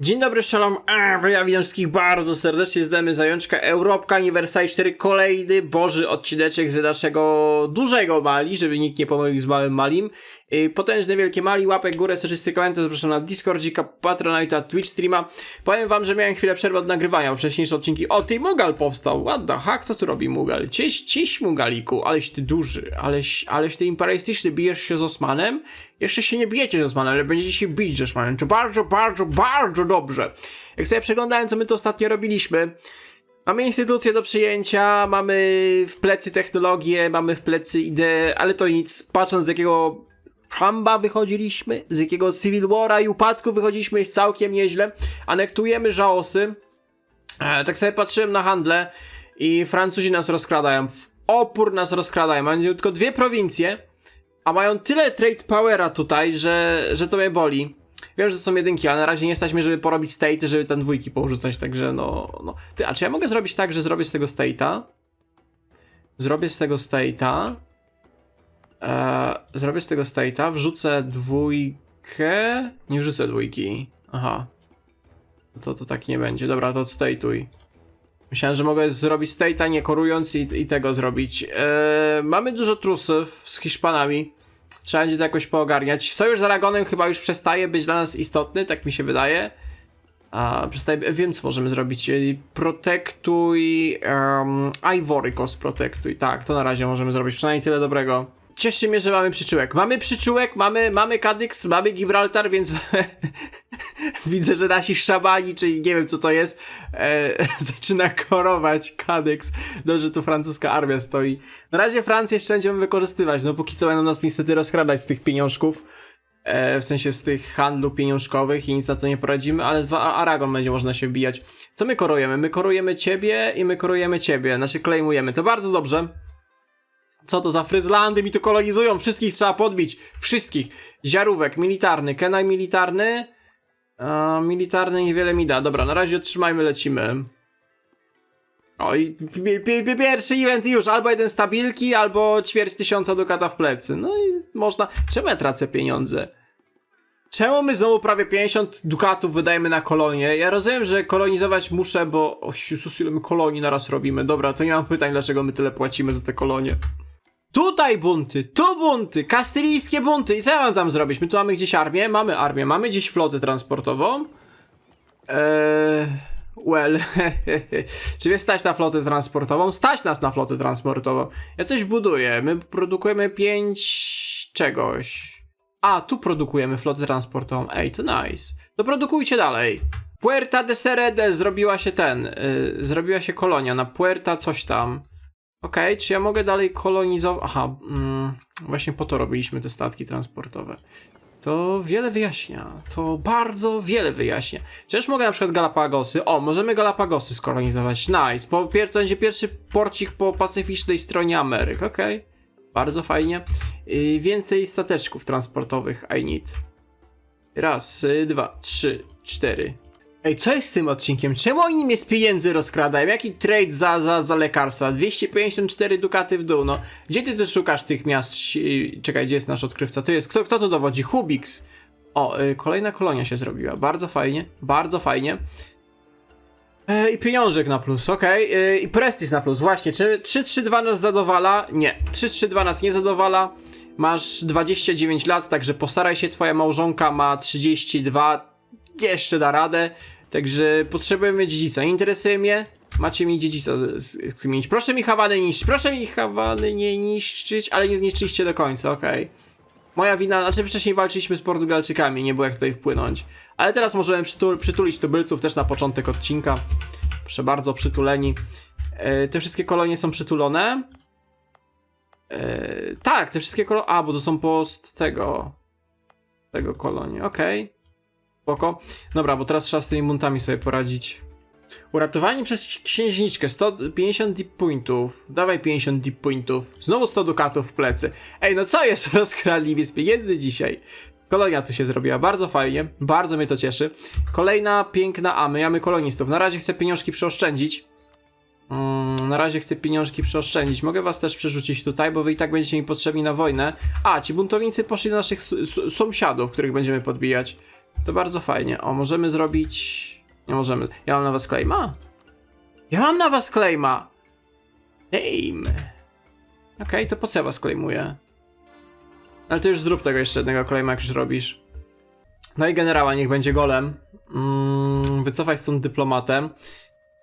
Dzień dobry, shalom, a, ja witam wszystkich bardzo serdecznie, zdamy zajączka Europka Universal 4, kolejny boży odcineczek z naszego dużego Mali, żeby nikt nie pomylił z małym Malim. Yy, potężne wielkie Mali, łapek górę, soczysty komentarz, zapraszam na Discordzika, Patronite'a, Twitch streama. Powiem wam, że miałem chwilę przerwy od nagrywania, wcześniejsze odcinki, o ty Mugal powstał, what the heck, co tu robi Mugal? Cieś, cieś Mugaliku, aleś ty duży, aleś, aleś ty imperialistyczny, bijesz się z Osmanem? Jeszcze się nie bijecie z Osmanem, ale będziecie się bić z Osmanem, to bardzo, bardzo, bardzo dobrze. Jak sobie przeglądałem, co my to ostatnio robiliśmy, Mamy instytucje do przyjęcia, mamy w plecy technologię, mamy w plecy ideę, ale to nic. Patrząc z jakiego hamba wychodziliśmy, z jakiego Civil War'a i upadku wychodziliśmy, jest całkiem nieźle. Anektujemy żałosy. E, tak sobie patrzyłem na handle i Francuzi nas rozkradają. W opór nas rozkradają. Mają tylko dwie prowincje, a mają tyle trade powera tutaj, że, że to mnie boli. Wiem, że to są jedynki, ale na razie nie stać mnie, żeby porobić state, żeby ten dwójki porzucać, także no, no. Ty, a czy ja mogę zrobić tak, że zrobię z tego state'a? Zrobię z tego state'a. Eee, zrobię z tego state'a, wrzucę dwójkę. Nie wrzucę dwójki. Aha. To, to tak nie będzie. Dobra, to state'uj. Myślałem, że mogę zrobić state'a nie korując i, i tego zrobić. Eee, mamy dużo trusów z Hiszpanami. Trzeba będzie to jakoś poogarniać. Sojusz z Aragonem chyba już przestaje być dla nas istotny, tak mi się wydaje. A, przestaje, wiem co możemy zrobić. Protektuj. Um, Ivory Coast protektuj. Tak, to na razie możemy zrobić. Przynajmniej tyle dobrego. Cieszy mnie, że mamy przyczółek. Mamy przyczółek, mamy, mamy Kadyks, mamy Gibraltar, więc widzę, że nasi szabani, czyli nie wiem co to jest, e, zaczyna korować Kadyks. Dobrze, tu francuska armia stoi. Na razie Francję jeszcze będziemy wykorzystywać, no póki co będą nas niestety rozkradać z tych pieniążków. E, w sensie z tych handlu pieniążkowych i nic na to nie poradzimy, ale w Aragon będzie można się wbijać. Co my korujemy? My korujemy ciebie i my korujemy ciebie, znaczy claimujemy. To bardzo dobrze. Co to za Fryzlandy mi tu kolonizują? Wszystkich trzeba podbić. Wszystkich. Ziarówek, militarny, Kenai militarny. Militarny niewiele mi da. Dobra, na razie otrzymajmy, lecimy. Oj, pi- pi- pi- pierwszy event już. Albo jeden stabilki, albo ćwierć tysiąca dukata w plecy. No i można... Czemu ja tracę pieniądze? Czemu my znowu prawie 50 dukatów wydajemy na kolonie? Ja rozumiem, że kolonizować muszę, bo... O Jezus, ile my kolonii naraz robimy. Dobra, to nie mam pytań, dlaczego my tyle płacimy za te kolonie. Tutaj bunty, tu bunty, kastylijskie bunty. I co ja mam tam zrobić? My tu mamy gdzieś armię, mamy armię, mamy gdzieś flotę transportową. Eee, well, czy mnie stać na flotę transportową? Stać nas na flotę transportową. Ja coś buduję, my produkujemy pięć czegoś. A, tu produkujemy flotę transportową. Ej, to nice. To produkujcie dalej. Puerta de Serede zrobiła się ten, yy, zrobiła się kolonia na Puerta coś tam. Okej, czy ja mogę dalej kolonizować? Aha, mm, właśnie po to robiliśmy te statki transportowe. To wiele wyjaśnia. To bardzo wiele wyjaśnia. Czyż mogę na przykład Galapagosy? O, możemy Galapagosy skolonizować. Nice. Po, pier, to będzie pierwszy porcik po pacyficznej stronie Ameryk. Okej. Bardzo fajnie. Yy, więcej stateczków transportowych. I need. Raz, y, dwa, trzy, cztery. Ej, co jest z tym odcinkiem? Czemu oni mnie z pieniędzy rozkradają? Jaki trade za, za, za lekarstwa? 254 dukaty w dół, no. Gdzie ty tu szukasz tych miast? Czekaj, gdzie jest nasz odkrywca? To jest, kto, kto tu dowodzi? Hubix. O, y, kolejna kolonia się zrobiła. Bardzo fajnie, bardzo fajnie. E, I pieniążek na plus, okej. E, I prestiż na plus, właśnie. Czy 3-3-2 nas zadowala? Nie. 3-3-2 nas nie zadowala. Masz 29 lat, także postaraj się, twoja małżonka ma 32. Jeszcze da radę. Także potrzebujemy dziedzica. Interesuje mnie? Macie mi dziedzica zmienić. Proszę mi Hawany niszczyć. Proszę mi Hawany nie niszczyć, ale nie zniszczyliście do końca, okej. Moja wina, znaczy wcześniej walczyliśmy z Portugalczykami, nie było jak tutaj wpłynąć. Ale teraz możemy przytul przytulić tubylców też na początek odcinka. Proszę bardzo, przytuleni. E, te wszystkie kolonie są przytulone. E, tak, te wszystkie kolonie. A, bo to są post tego. Tego kolonie, okej. Spoko. Dobra, bo teraz trzeba z tymi buntami sobie poradzić. Uratowanie przez księżniczkę 150 deep pointów. Dawaj 50 deep pointów. Znowu 100 dukatów w plecy. Ej, no co jest? Rozkrali mnie z pieniędzy dzisiaj. Kolonia tu się zrobiła, bardzo fajnie, bardzo mnie to cieszy. Kolejna piękna A, my mamy kolonistów. Na razie chcę pieniążki przeoszczędzić. Mm, na razie chcę pieniążki przeoszczędzić. Mogę was też przerzucić tutaj, bo wy i tak będziecie mi potrzebni na wojnę. A, ci buntownicy poszli do naszych sąsiadów, których będziemy podbijać. To bardzo fajnie. O, możemy zrobić... Nie możemy. Ja mam na was claima? Ja mam na was claima! Damn. Okej, to po co ja was claimuję? Ale ty już zrób tego jeszcze jednego claima, jak już robisz. No i generała, niech będzie golem. Mm, wycofaj stąd dyplomatem.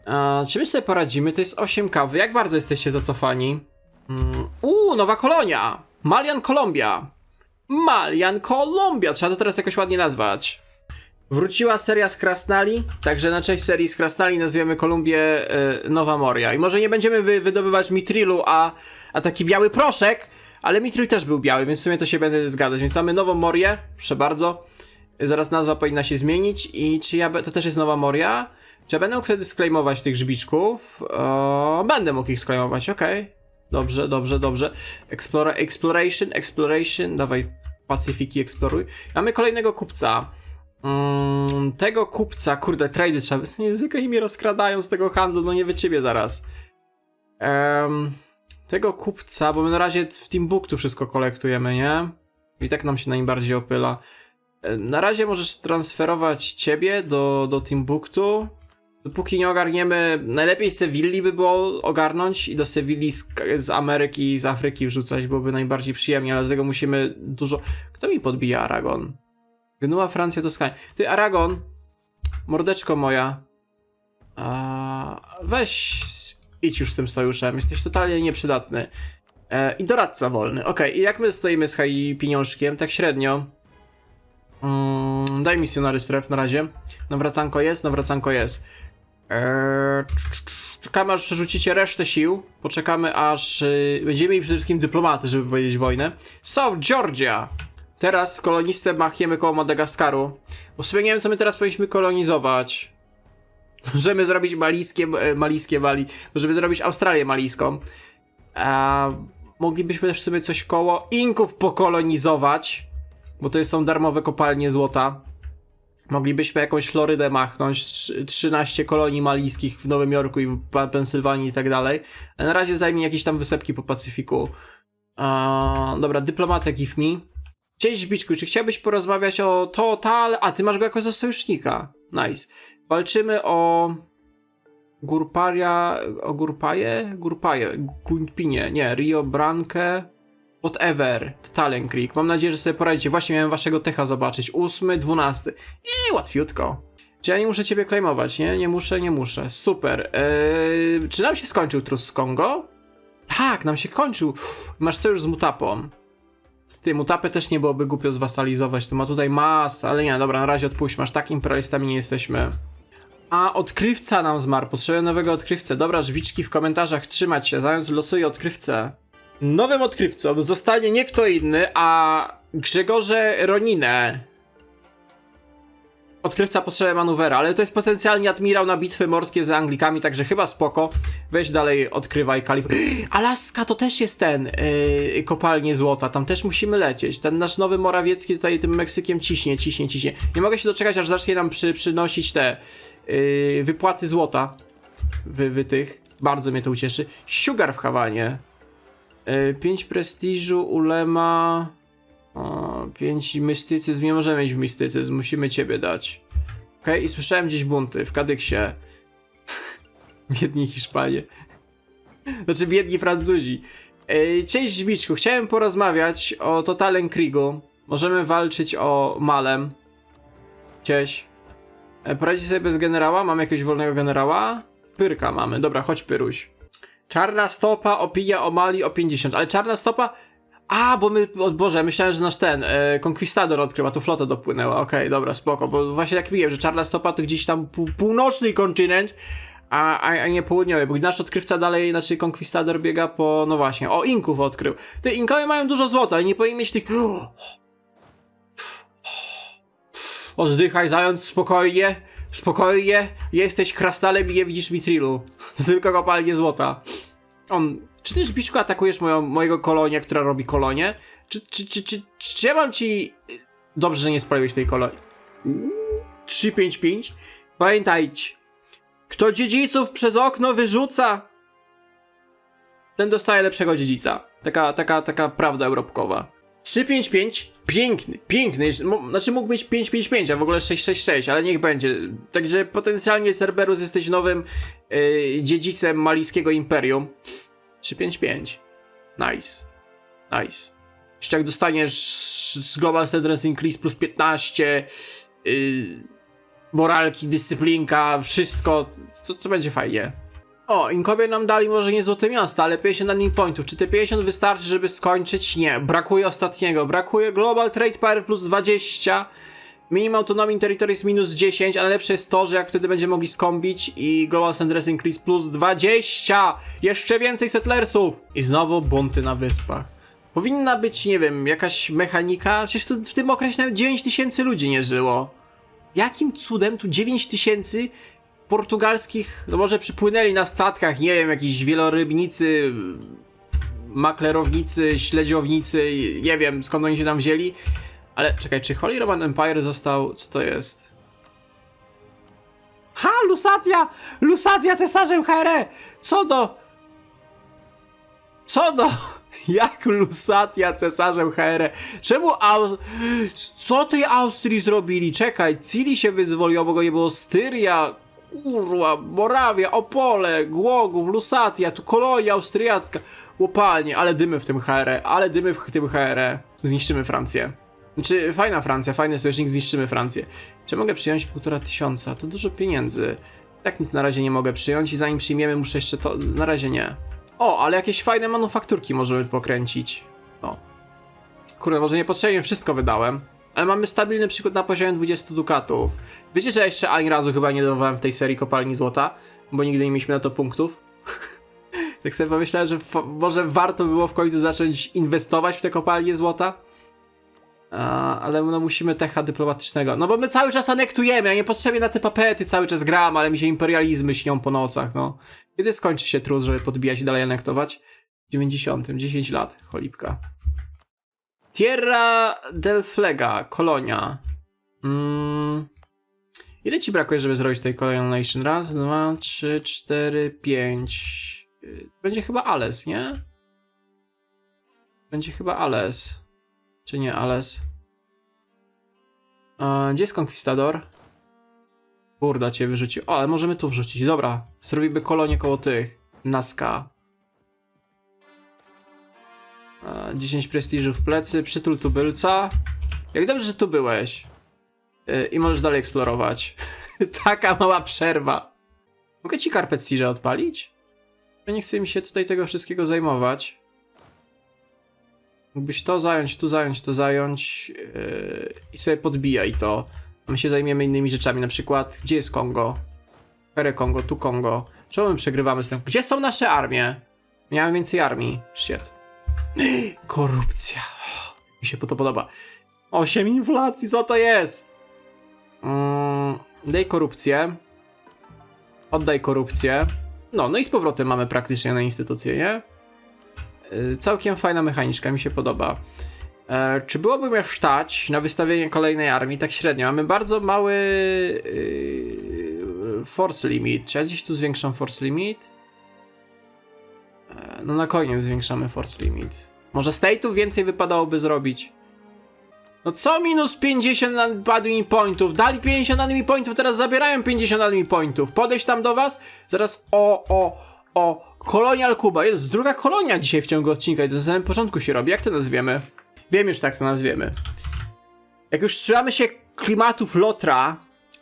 E, czy my sobie poradzimy? To jest 8 kawy. Jak bardzo jesteście zacofani? Mm, Uuu, nowa kolonia! Malian Kolumbia! Malian Kolumbia! Trzeba to teraz jakoś ładnie nazwać. Wróciła seria z Krasnali, także na cześć serii z Krasnali nazwiemy Kolumbię e, Nowa Moria. I może nie będziemy wy, wydobywać mitrilu, a, a taki biały proszek, ale mitril też był biały, więc w sumie to się będzie zgadzać. Więc mamy Nową Morię, proszę bardzo. Zaraz nazwa powinna się zmienić i czy ja, to też jest Nowa Moria? Czy ja będę mógł wtedy sklejmować tych żbiczków? O, będę mógł ich sklejmować, okej. Dobrze, dobrze, dobrze. Explora, exploration, exploration, dawaj Pacyfiki eksploruj. Mamy kolejnego kupca. Mm, tego kupca, kurde, trady trzeba. Języka i mnie rozkradają z tego handlu, no nie wyczybię zaraz. Em, tego kupca, bo my na razie w Timbuktu wszystko kolektujemy, nie? I tak nam się najbardziej opyla. E, Na razie możesz transferować ciebie do, do Timbuktu. Dopóki nie ogarniemy, najlepiej z Sewilli by było ogarnąć i do Sewilli z, z Ameryki i z Afryki wrzucać byłoby najbardziej przyjemnie, ale do tego musimy dużo... Kto mi podbija Aragon? Genua, Francja, Toskania. Ty, Aragon, mordeczko moja, a, weź, idź już z tym sojuszem, jesteś totalnie nieprzydatny. E, I doradca wolny. Okej, i jak my stoimy z haj pieniążkiem, tak średnio. Mm, daj misjonary stref na razie. Nawracanko jest, nawracanko jest. Eee, czekamy aż przerzucicie resztę sił. Poczekamy aż y, będziemy mieli przede wszystkim dyplomaty, żeby powiedzieć wojnę. South Georgia! Teraz kolonistę machiemy koło Madagaskaru. Bo sobie nie wiem, co my teraz powinniśmy kolonizować. Możemy zrobić malijskie, e, malijskie Mali. Możemy zrobić Australię malijską. A moglibyśmy też sobie coś koło Inków pokolonizować. Bo to są darmowe kopalnie złota. Moglibyśmy jakąś Florydę machnąć, trz- 13 kolonii malijskich w Nowym Jorku i Pensylwanii i tak dalej. Ale na razie zajmie jakieś tam wysepki po Pacyfiku. A, dobra, dyplomatę give me. Cześć Biczku, czy chciałbyś porozmawiać o Total? A, ty masz go jako za sojusznika. Nice. Walczymy o... Gurparia... O Gurpaje? Gurpaje. Gunpinie. Nie, Rio Branque... Whatever. Totalen Creek. Mam nadzieję, że sobie poradzicie. Właśnie miałem waszego techa zobaczyć. Ósmy, dwunasty. I łatwiutko. Czy ja nie muszę ciebie claimować, nie? Nie muszę, nie muszę. Super. Eee, czy nam się skończył trus z Kongo? Tak, nam się kończył. Masz sojusz z Mutapą. Ty, Mutapę też nie byłoby głupio zwasalizować. To ma tutaj mas, ale nie, dobra, na razie odpuść. Masz tak imperialistami nie jesteśmy. A odkrywca nam zmarł. Potrzebuję nowego odkrywcę. Dobra, żbiczki w komentarzach trzymać się. Zając losuje odkrywcę. Nowym odkrywcą zostanie nie kto inny, a Grzegorze Roninę. Odkrywca potrzebuje manewera, ale to jest potencjalnie admirał na bitwy morskie z Anglikami, także chyba spoko. Weź dalej, odkrywaj Kalif. Alaska to też jest ten yy, kopalnie złota, tam też musimy lecieć. Ten nasz nowy Morawiecki tutaj tym Meksykiem ciśnie, ciśnie, ciśnie. Nie mogę się doczekać, aż zacznie nam przy, przynosić te yy, wypłaty złota. Wy, tych. Bardzo mnie to ucieszy. Sugar w Hawanie. 5 prestiżu, ulema. 5 mistycyzm. Nie możemy w mistycyzm, musimy ciebie dać. Okej, i słyszałem gdzieś bunty w Kadyksie. biedni Hiszpanie. Znaczy, biedni Francuzi. Ej, Cześć Żbiczku, chciałem porozmawiać o Totalen Kriegu. Możemy walczyć o Malem. Cześć. E, Poradzi sobie bez generała? Mamy jakiegoś wolnego generała? Pyrka mamy, dobra, chodź Pyruś. Czarna stopa opija o Mali o 50, ale czarna stopa... A, bo my, o Boże, myślałem, że nasz ten, e, Conquistador odkrył, a tu flota dopłynęła, okej, dobra, spoko, bo właśnie jak wiem, że czarna stopa to gdzieś tam pół, północny kontynent, a, a, a nie południowy, bo nasz odkrywca dalej, znaczy Conquistador biega po, no właśnie, o, Inków odkrył. Te Inkowie mają dużo złota, ale nie powinni mieć tych... Oddychaj, zając, spokojnie, spokojnie, jesteś krasnalem i nie widzisz mitrilu. To tylko kopalnie złota. On, czy ty Żbiczku atakujesz moją, mojego kolonia, która robi kolonie? Czy, czy, czy, czy, czy ja mam ci... Dobrze, że nie spaliłeś tej kolonii. 355. Pamiętajcie, kto dziedziców przez okno wyrzuca, ten dostaje lepszego dziedzica. Taka, taka, taka prawda europkowa. 355, piękny, piękny, znaczy mógł być 555, a w ogóle 666, ale niech będzie. Także potencjalnie Cerberus jesteś nowym yy, dziedzicem malijskiego imperium. 355. Nice. Nice. Jeszcze jak dostaniesz z Global Sentence Increase plus 15, yy, moralki, dyscyplinka, wszystko, to, to będzie fajnie. O, Inkowie nam dali może nie złote miasta, ale 50 admin pointów. Czy te 50 wystarczy, żeby skończyć? Nie. Brakuje ostatniego. Brakuje Global Trade Power plus 20. Minimum Autonomy Territories minus 10, a najlepsze jest to, że jak wtedy będziemy mogli skombić i Global Senders Increase plus 20! Jeszcze więcej settlersów! I znowu bunty na wyspach. Powinna być, nie wiem, jakaś mechanika. Przecież tu w tym okresie nawet 9 tysięcy ludzi nie żyło. Jakim cudem tu 9 tysięcy portugalskich, no może przypłynęli na statkach, nie wiem, jakiś wielorybnicy, maklerownicy, śledziownicy, nie wiem skąd oni się tam wzięli. Ale czekaj, czy Holy Roman Empire został, co to jest? Ha, Lusatia! Lusatia cesarzem HRE! Co do... Co do... Jak Lusatia cesarzem HRE? Czemu Au... Co tej Austrii zrobili? Czekaj, Cili się wyzwoliła, bo go nie było Styria, kurwa, Morawia, Opole, Głogów, Lusatia, tu kolonia austriacka. Łopalnie, ale dymy w tym HRE, ale dymy w tym HRE. Zniszczymy Francję. Znaczy, fajna Francja, fajny sojusznik, zniszczymy Francję. Czy mogę przyjąć półtora tysiąca? To dużo pieniędzy. Tak nic na razie nie mogę przyjąć i zanim przyjmiemy muszę jeszcze to... Na razie nie. O, ale jakieś fajne manufakturki możemy pokręcić. O. Kurde, może niepotrzebnie wszystko wydałem. Ale mamy stabilny przykład na poziomie 20 dukatów. Wiecie, że ja jeszcze ani razu chyba nie dawałem w tej serii kopalni złota? Bo nigdy nie mieliśmy na to punktów. tak sobie pomyślałem, że może warto było w końcu zacząć inwestować w te kopalnie złota. A, ale no musimy techa dyplomatycznego. No bo my cały czas anektujemy, ja niepotrzebnie na te papety cały czas gram, ale mi się imperializmy śnią po nocach, no. Kiedy skończy się trud, żeby podbijać i dalej anektować? W 90, 10 lat, cholipka. Tierra del Flega, kolonia. Mm. Ile ci brakuje, żeby zrobić tej Colonial Nation? Raz, dwa, trzy, cztery, pięć. Będzie chyba Ales, nie? Będzie chyba Ales. Czy nie Ales? A, gdzie jest Conquistador? Burda cię wyrzucił. O, ale możemy tu wrzucić. Dobra, zrobimy kolonię koło tych. Naska. E, 10 prestiży w plecy, przytul tubylca. Jak dobrze, że tu byłeś. E, I możesz dalej eksplorować. Taka mała przerwa. Mogę ci Siege odpalić? Nie chcę mi się tutaj tego wszystkiego zajmować. Mógłbyś to zająć, tu zająć, to zająć yy, i sobie podbijaj to. A my się zajmiemy innymi rzeczami, na przykład gdzie jest Kongo? Pere Kongo, tu Kongo. Czemu my przegrywamy z tym? Gdzie są nasze armie? Miałem więcej armii. Shit. Korupcja. Mi się to podoba. 8 inflacji, co to jest? Mm, daj korupcję. Oddaj korupcję. No, no i z powrotem mamy praktycznie na instytucję, nie? Y, Całkiem fajna mechaniczka, mi się podoba. E, czy byłoby mnie stać na wystawienie kolejnej armii? Tak średnio. Mamy bardzo mały yy, force limit. Czy ja dziś tu zwiększam force limit? E, no na koniec zwiększamy force limit. Może state'ów więcej wypadałoby zrobić? No co minus 50 admin pointów? Dali 50 admin pointów, teraz zabierają 50 admin pointów. Podejść tam do was? Zaraz o, o, o. Kolonial Kuba. Jest druga kolonia dzisiaj w ciągu odcinka i to na samym początku się robi. Jak to nazwiemy? Wiem już tak to nazwiemy. Jak już trzymamy się klimatów Lotra,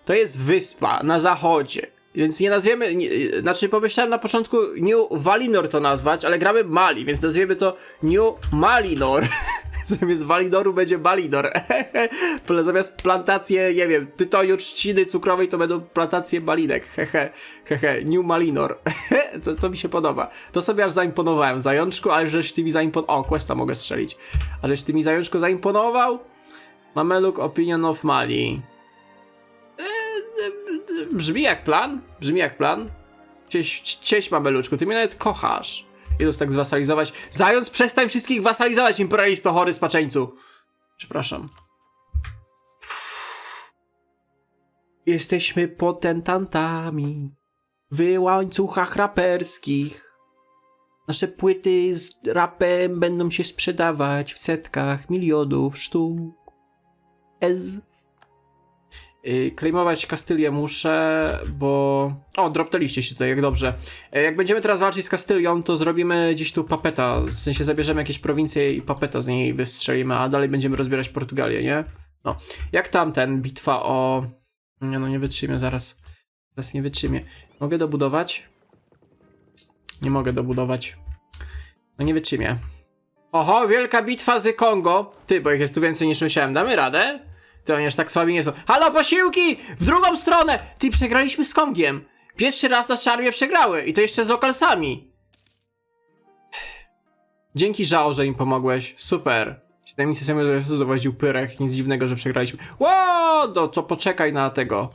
to jest wyspa na zachodzie. Więc nie nazwiemy, nie, znaczy pomyślałem na początku New Valinor to nazwać, ale gramy Mali, więc nazwiemy to New Malinor. Zamiast Walinoru będzie Balinor. Zamiast plantacje, nie wiem, tytoniu, trzciny cukrowej to będą plantacje balinek. Hehe, hehe, New Malinor. to, to mi się podoba. To sobie aż zaimponowałem, zajączku, ale żeś ty mi zaimponował. O, questa mogę strzelić. A żeś ty mi zajączku zaimponował? Mameluk Opinion of Mali. Eee, Brzmi jak plan? Brzmi jak plan? Cześć, cześć Mameluczku, ty mnie nawet kochasz. Jezus tak zwasalizować. Zając, przestań wszystkich wasalizować, imperialisto chory spaczeńcu. Przepraszam. Jesteśmy potentantami w łańcuchach raperskich. Nasze płyty z rapem będą się sprzedawać w setkach milionów sztuk. Ez. Yy, Claimować Kastylię muszę, bo... O, dropnęliście się tutaj, jak dobrze. E, Jak będziemy teraz walczyć z Kastylią, to zrobimy gdzieś tu papeta. W sensie zabierzemy jakieś prowincje i papeta z niej wystrzelimy, a dalej będziemy rozbierać Portugalię, nie? No. Jak tam ten bitwa o... Nie no, nie wytrzymię zaraz. Zaraz nie wytrzymię. Mogę dobudować? Nie mogę dobudować. No nie wytrzymię. Oho, wielka bitwa z Kongo. Ty, bo ich jest tu więcej niż myślałem. Damy radę? Ty, oni aż tak słabi nie są. Halo, posiłki! W drugą stronę! Ty, przegraliśmy z Kongiem. Pierwszy raz nasze armie przegrały. I to jeszcze z lokalsami. Dzięki Żao, że im pomogłeś. Super. Siedemnicy sobie dowodził pyrek. Nic dziwnego, że przegraliśmy. Ło! No to poczekaj na tego.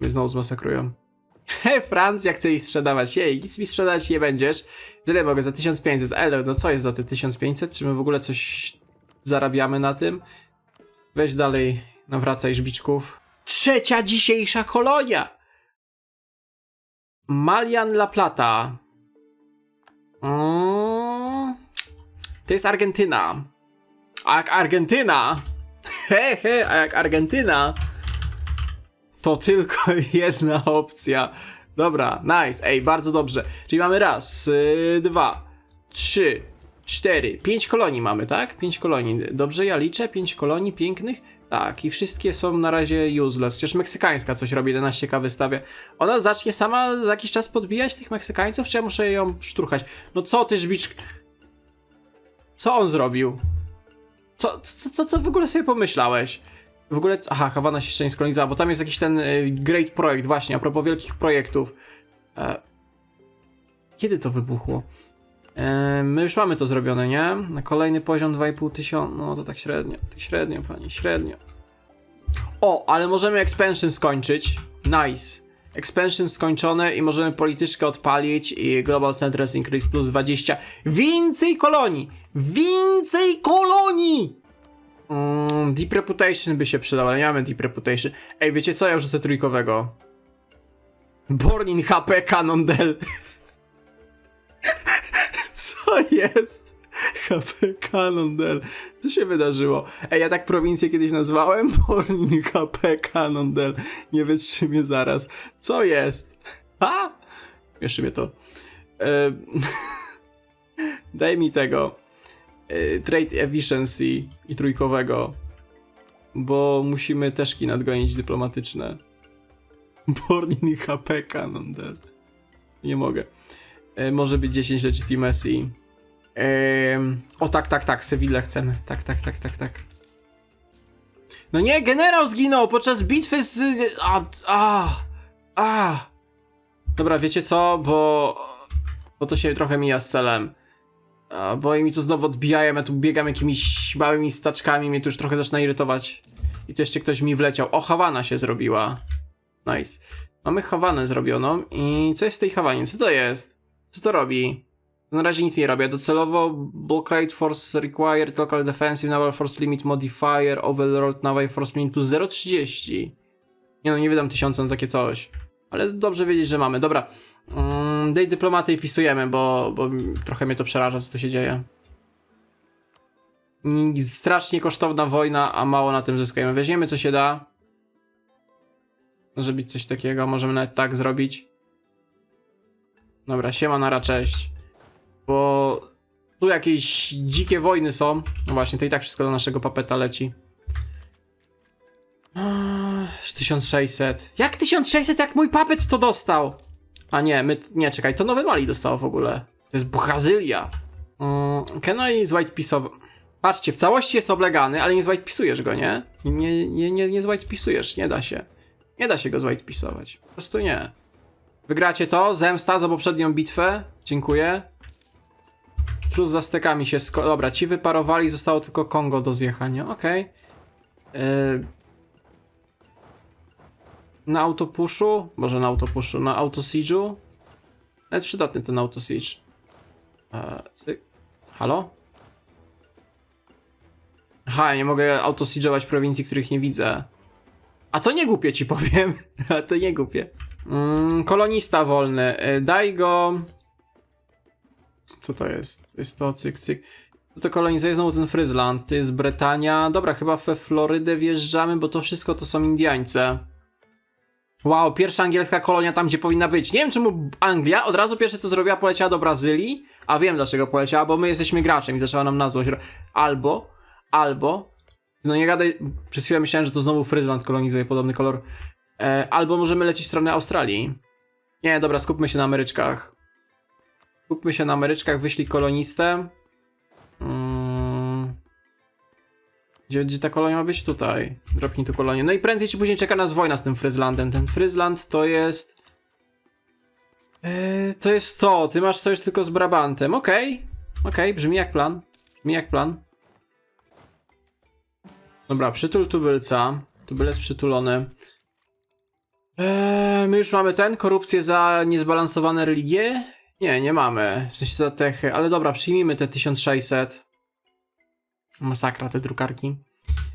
Mnie znowu zmasakrują. He, Francja chce ich sprzedawać. Jej, nic mi sprzedać nie będziesz. Tyle mogę, za 1500. Ale no co jest za te 1500? Czy my w ogóle coś zarabiamy na tym? Weź dalej, nawracaj żbiczków. Trzecia dzisiejsza kolonia! Malian La Plata. Mm, to jest Argentyna. A jak Argentyna, he he, a jak Argentyna, to tylko jedna opcja. Dobra, nice, ej, bardzo dobrze. Czyli mamy raz, yy, dwa, trzy, cztery, pięć kolonii mamy, tak? Pięć kolonii. Dobrze, ja liczę, pięć kolonii pięknych. Tak, i wszystkie są na razie useless. Chociaż meksykańska coś robi, 11k wystawia. Ona zacznie sama za jakiś czas podbijać tych Meksykańców, czy ja muszę ją szturchać? No co ty, żbicz... Co on zrobił? Co, co, co, co w ogóle sobie pomyślałeś? W ogóle, aha, Hawana się jeszcze nie skolonizowała, bo tam jest jakiś ten y, great projekt właśnie, a propos wielkich projektów. E, kiedy to wybuchło? My już mamy to zrobione, nie? Na kolejny poziom 2,5 tysiąca, no to tak średnio, tak średnio, pani, średnio. O, ale możemy expansion skończyć. Nice. Expansion skończone i możemy polityczkę odpalić i Global Centers Increase plus 20. Więcej kolonii! Więcej kolonii! Mm, deep Reputation by się przydał, ale nie mamy Deep Reputation. Ej, wiecie co? Ja już chcę trójkowego. Born in HP Cannondale. co jest? HP Cannondale. Co się wydarzyło? Ej, ja tak prowincję kiedyś nazwałem? Born in HP Cannondale. Nie wytrzymię zaraz. Co jest? Ha? Jeszcze mnie to. E, Daj mi tego. e, Trade Efficiency i trójkowego. Bo musimy teszki nadgonić dyplomatyczne. Born in HP Cannondale. Nie mogę. E, może być 10 legitimacy. Ehm, o tak, tak, tak, Sewillę chcemy. Tak, tak, tak, tak, tak. No nie, generał zginął podczas bitwy z... A, a, a. Dobra, wiecie co, bo... Bo to się trochę mija z celem. A, bo mi tu znowu odbijają, ja tu biegam jakimiś małymi staczkami, mnie tu już trochę zaczyna irytować. I tu jeszcze ktoś mi wleciał. O, Hawana się zrobiła. Nice. Mamy Hawanę zrobioną i co jest w tej Hawanie? Co to jest? Co to robi? Na razie nic nie robię. Docelowo Blockade Force Required Local Defensive Naval Force Limit Modifier Overlord Naval Force Limit plus 0,30. Nie no, nie wydam tysiąca na takie coś. Ale dobrze wiedzieć, że mamy. Dobra. Mm, dej dyplomaty i pisujemy, bo, bo trochę mnie to przeraża, co tu się dzieje. Strasznie kosztowna wojna, a mało na tym zyskujemy. Weźmiemy co się da. Może być coś takiego, możemy nawet tak zrobić. Dobra, siema, nara, cześć. Bo tu jakieś dzikie wojny są. No właśnie, to i tak wszystko do naszego papeta leci. Eee, 1600. Jak 1600, jak mój papet to dostał? A nie, my, nie, czekaj, to Nowe Mali dostało w ogóle. To jest Brazylia. Mm, Kenai z White Pisowy. Patrzcie, w całości jest oblegany, ale nie zwhitepisujesz go, nie? Nie, nie, nie, nie zwhitepisujesz, nie da się. Nie da się go zwhitepisować. Po prostu nie. Wygracie to, zemsta za poprzednią bitwę. Dziękuję. Plus z Aztekami się sko... Dobra, ci wyparowali, zostało tylko Kongo do zjechania, okej. Yy... Na autopuszu? Może na autopuszu, na autosiege'u? Nawet przydatny ten autosiege. Eee. Halo? Aha, nie mogę autosiege'ować prowincji, których nie widzę. A to nie głupie ci powiem. A to nie głupie. Mm, kolonista wolny. Y, Daj go. Co to jest? Jest to cyk, cyk. To, to kolonizuje znowu ten Fryzland. To jest Brytania. Dobra, chyba we Florydę wjeżdżamy, bo to wszystko to są Indiańce. Wow, pierwsza angielska kolonia tam, gdzie powinna być. Nie wiem, czemu Anglia od razu pierwsze co zrobiła, poleciała do Brazylii, a wiem dlaczego poleciała, bo my jesteśmy graczem i zaczęła nam na złość. Albo, albo, no nie gadaj, przez chwilę myślałem, że to znowu Fryzland kolonizuje podobny kolor. E, albo możemy lecieć w stronę Australii. Nie, dobra, skupmy się na Ameryczkach. Skupmy się na Ameryczkach, wyślij kolonistę. Mm. Gdzie, gdzie ta kolonia ma być? Tutaj. Dropnij tu kolonię. No i prędzej czy później czeka nas wojna z tym Fryzlandem. Ten Fryzland to jest... Yy, to jest to. Ty masz sojusz tylko z Brabantem. Okej. Okej, brzmi jak plan. Brzmi jak plan. Dobra, przytul tubylca. Tubylec przytulony. Eee, my już mamy ten, korupcję za niezbalansowane religie? Nie, nie mamy. W sensie za techy, ale dobra, przyjmijmy te 1600. Masakra, te drukarki.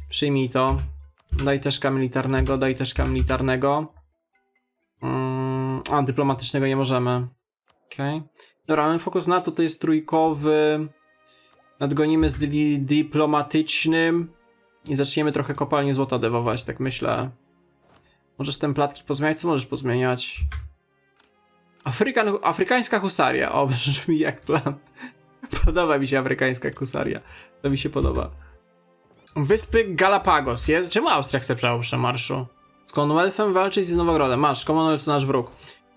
Przyjmij to. Daj teszka militarnego, daj teszka militarnego. Mm, a, dyplomatycznego nie możemy. Okej. Dobra, mamy fokus na to, to jest trójkowy. Nadgonimy z di dyplomatycznym. I zaczniemy trochę kopalnie złota dewować, tak myślę. Możesz te platki pozmieniać? Co możesz pozmieniać? Afrykan, afrykańska husaria. O, brzmi jak plan. Podoba mi się afrykańska husaria. To mi się podoba. Wyspy Galapagos. Czemu Austria chce prawo przemarszu? Z Commonwealthem walczyć z Nowogrodem. Masz, Commonwealth to nasz wróg.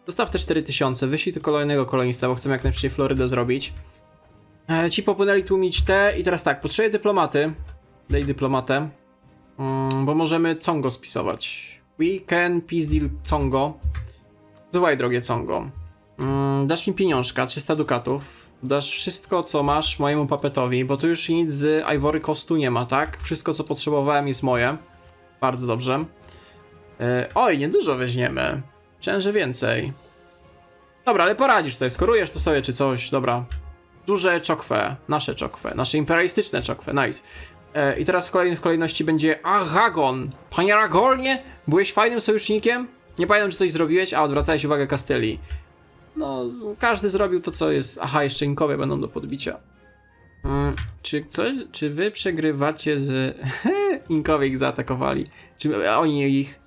Zostaw te 4000, wyślij tu kolejnego kolonista, bo chcemy jak najszybciej Florydę zrobić. E, ci popłynęli tłumić te i teraz tak, potrzebuję dyplomaty. Daj dyplomatę. Mm, bo możemy Congo spisować. We can peace deal Congo. Słuchaj, drogie Congo. Mm, dasz mi pieniążka, 300 dukatów. Dasz wszystko, co masz mojemu papetowi, bo tu już nic z Ivory Coastu nie ma, tak? Wszystko, co potrzebowałem, jest moje. Bardzo dobrze. E, oj, niedużo weźmiemy. Myślałem, że więcej. Dobra, ale poradzisz sobie, skorujesz to sobie czy coś, dobra. Duże czokwe, nasze czokwe, nasze imperialistyczne czokwe, nice. E, I teraz w, w kolejności będzie Aragon. Panie Aragonie, byłeś fajnym sojusznikiem? Nie pamiętam, czy coś zrobiłeś, a odwracałeś uwagę Castelli. No, każdy zrobił to, co jest. Aha, jeszcze Inkowie będą do podbicia. Mm, czy, co, czy wy przegrywacie z. Inkowie ich zaatakowali. Czy oni ich.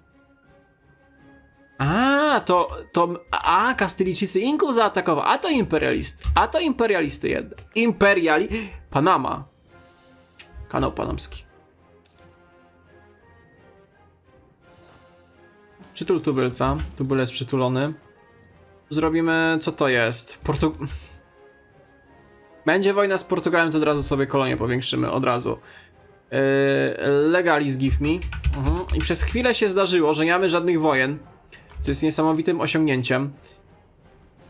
A, to. to a, Kastyliczycy Inków zaatakował. A to imperialisty. A to imperialisty jedne. Imperiali. Panama. Kanał panamski. Przytul tubylca. Tubylec przytulony. Zrobimy, co to jest? Portu... Będzie wojna z Portugalem, to od razu sobie kolonię powiększymy, od razu. Yy, legalizm give me. Mhm. I przez chwilę się zdarzyło, że nie mamy żadnych wojen, co jest niesamowitym osiągnięciem.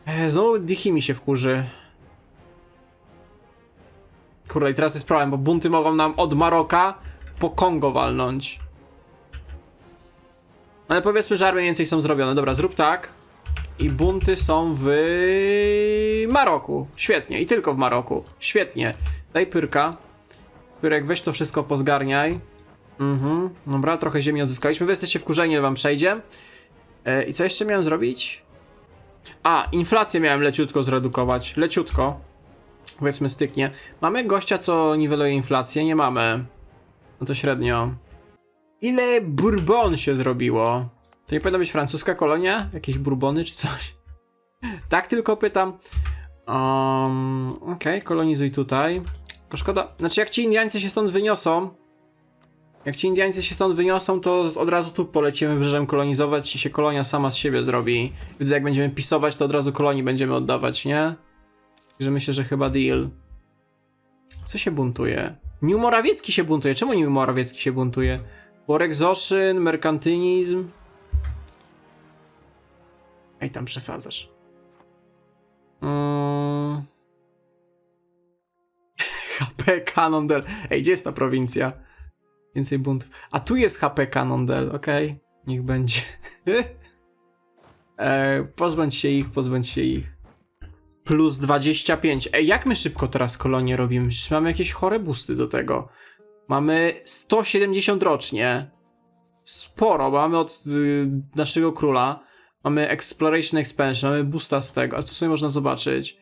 Yy, znowu Dichi mi się wkurzy. Kurde, i teraz jest problem, bo bunty mogą nam od Maroka po Kongo walnąć. Ale powiedzmy, że armie więcej są zrobione. Dobra, zrób tak. I bunty są w Maroku. Świetnie. I tylko w Maroku. Świetnie. Daj pyrka. Pyrek, weź to wszystko pozgarniaj. Mhm. Dobra, trochę ziemi odzyskaliśmy. Wy jesteście wkurzeni, wam przejdzie. E, I co jeszcze miałem zrobić? A, inflację miałem leciutko zredukować. Leciutko. Powiedzmy styknie. Mamy gościa, co niweluje inflację? Nie mamy. No to średnio. Ile Bourbon się zrobiło? To nie powinna być francuska kolonia? Jakieś Bourbony czy coś? tak tylko pytam. Um, Okej, okay, kolonizuj tutaj. Tylko szkoda. Znaczy, jak ci Indiańcy się stąd wyniosą. Jak ci Indiańcy się stąd wyniosą, to od razu tu polecimy wybrzeżem kolonizować i się kolonia sama z siebie zrobi. Wtedy jak będziemy pisować, to od razu kolonii będziemy oddawać, nie? Także myślę, że chyba deal. Co się buntuje? New Morawiecki się buntuje. Czemu New Morawiecki się buntuje? Borek Zoszyn, merkantynizm. Ej, tam przesadzasz. Mm. HP Cannondale. Ej, gdzie jest ta prowincja? Więcej buntów. A tu jest HP Cannondale, okej. Okay. Niech będzie. e, pozbądź się ich, pozbądź się ich. Plus 25. Ej, jak my szybko teraz kolonie robimy? Przecież mamy jakieś chore busty do tego. Mamy 170 rocznie. Sporo, bo mamy od y, naszego króla. Mamy Exploration Expansion, mamy boosta z tego. A tu sobie można zobaczyć.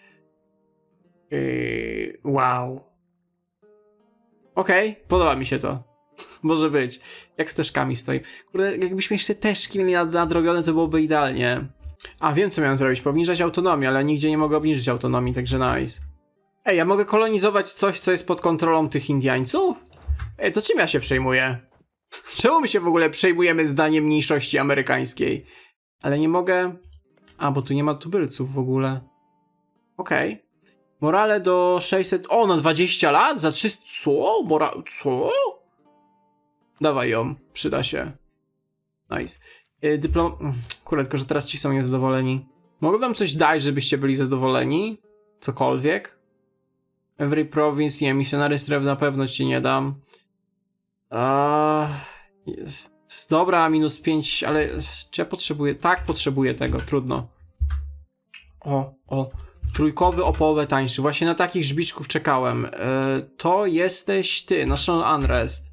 Yy, wow. Okej, podoba mi się to. Może być. Jak z teszkami stoi. Kurde, jakbyśmy jeszcze teszki mieli nad- nadrobione, to byłoby idealnie. A, wiem co miałem zrobić. Obniżać autonomię, ale nigdzie nie mogę obniżyć autonomii, także nice. Ej, ja mogę kolonizować coś, co jest pod kontrolą tych Indiańców? Ej, to czym ja się przejmuję? Czemu my się w ogóle przejmujemy zdaniem mniejszości amerykańskiej? Ale nie mogę... A, bo tu nie ma tubylców w ogóle. Okej. Morale do 600... O, na 20 lat? Za 300... Co? Mora... Co? Dawaj ją. Przyda się. Nice. Yy, dyplom... Mm, Kurde, tylko że teraz ci są niezadowoleni. Mogę wam coś dać, żebyście byli zadowoleni? Cokolwiek? Every province, nie, missionary stref na pewno ci nie dam. Dobra, minus 5, ale czy ja potrzebuję? Tak, potrzebuję tego, trudno. O, o. Trójkowy o połowę tańszy. Właśnie na takich żbiczków czekałem. Eee, to jesteś ty, National Unrest.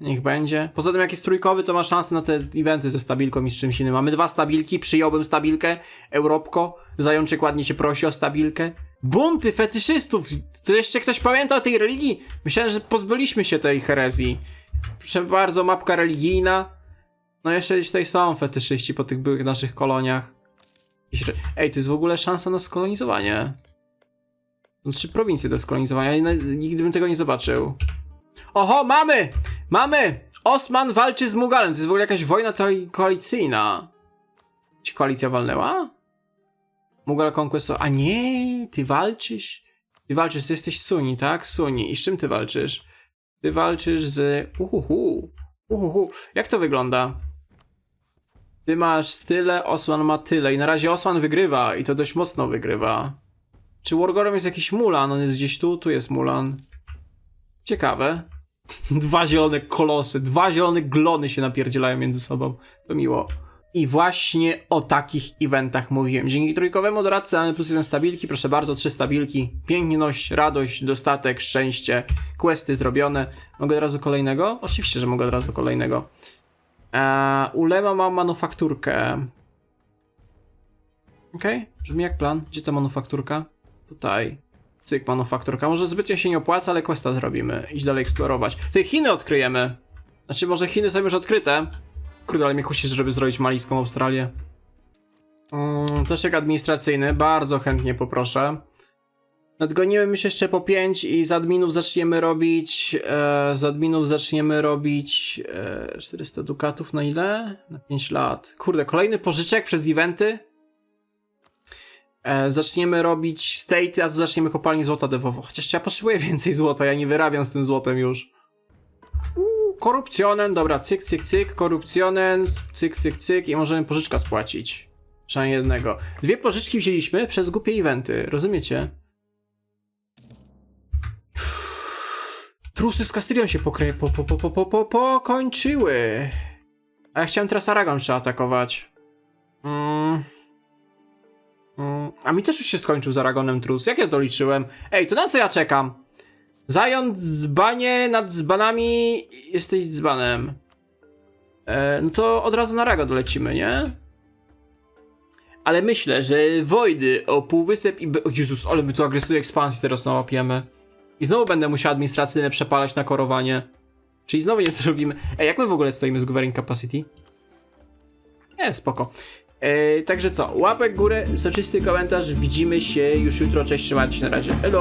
Niech będzie. Poza tym, jak jest trójkowy, to ma szansę na te eventy ze stabilką i z czymś innym. Mamy dwa stabilki, przyjąłbym stabilkę. Europko, zajączek ładnie się prosi o stabilkę. Bunty fetyszystów! To jeszcze ktoś pamięta o tej religii? Myślałem, że pozbyliśmy się tej herezji. Proszę bardzo, mapka religijna. No jeszcze tutaj są fetyszyści po tych byłych naszych koloniach. Ej, to jest w ogóle szansa na skolonizowanie. Trzy prowincje do skolonizowania, nigdy bym tego nie zobaczył. Oho, mamy! Mamy! Osman walczy z Mugalem. To jest w ogóle jakaś wojna koalicyjna. Ci koalicja walnęła? Mughal Conquest... A nie, ty walczysz? Ty walczysz, ty jesteś Sunni, tak? Sunni. I z czym ty walczysz? Ty walczysz z... Uhuhu. Uhuhu. Jak to wygląda? Ty masz tyle, Osman ma tyle. I na razie Osman wygrywa. I to dość mocno wygrywa. Czy Wargorem jest jakiś Mulan? On jest gdzieś tu? Tu jest Mulan. Ciekawe. Dwa zielone kolosy, dwa zielone glony się napierdzielają między sobą. To miło. I właśnie o takich eventach mówiłem. Dzięki trójkowemu doradcy mamy plus jeden stabilki, proszę bardzo, trzy stabilki. Piękność, radość, dostatek, szczęście, questy zrobione. Mogę od razu kolejnego? Oczywiście, że mogę od razu kolejnego. Eee, ulema mam manufakturkę. Okej, okay. brzmi jak plan. Gdzie ta manufakturka? Tutaj. Cyk, manufakturka. Może zbytnio się nie opłaca, ale questa zrobimy. Idź dalej eksplorować. Te Chiny odkryjemy. Znaczy, może Chiny są już odkryte. Kurde, ale mnie kusi, żeby zrobić malijską Australię. Mm, jak administracyjny, bardzo chętnie poproszę. Nadgonimy myślę jeszcze po 5 i z adminów zaczniemy robić. E, z adminów zaczniemy robić. E, 400 dukatów na ile? Na 5 lat. Kurde, kolejny pożyczek przez eventy. E, zaczniemy robić state, a tu zaczniemy kopalnię złota dewowo. Chociaż ja potrzebuję więcej złota, ja nie wyrabiam z tym złotem już. Korupcjonen, dobra, cyk, cyk, cyk, korupcjonen, cyk, cyk, cyk i możemy pożyczka spłacić. Przynajmniej jednego. Dwie pożyczki wzięliśmy przez głupie eventy, rozumiecie? Trusy z Kastylią się pokry... po, po, po, po, po, po, pokończyły. A ja chciałem teraz Aragon atakować. Mm. A mi też już się skończył z Aragonem Trus. Jak ja to liczyłem? Ej, to na co ja czekam? Zając dzbanie nad dzbanami jesteś dzbanem. E, no to od razu na Aragon lecimy, nie? Ale myślę, że Wojdy o Półwysep i... O Jezus, ale my tu agresywnej ekspansji teraz nałapiemy. I znowu będę musiał administracyjne przepalać na korowanie. Czyli znowu nie zrobimy... Ej, jak my w ogóle stoimy z governing capacity? Nie, spoko. E, także co, łapek górę, soczysty komentarz, widzimy się. Już jutro, cześć, trzymajcie się. Na razie, hello!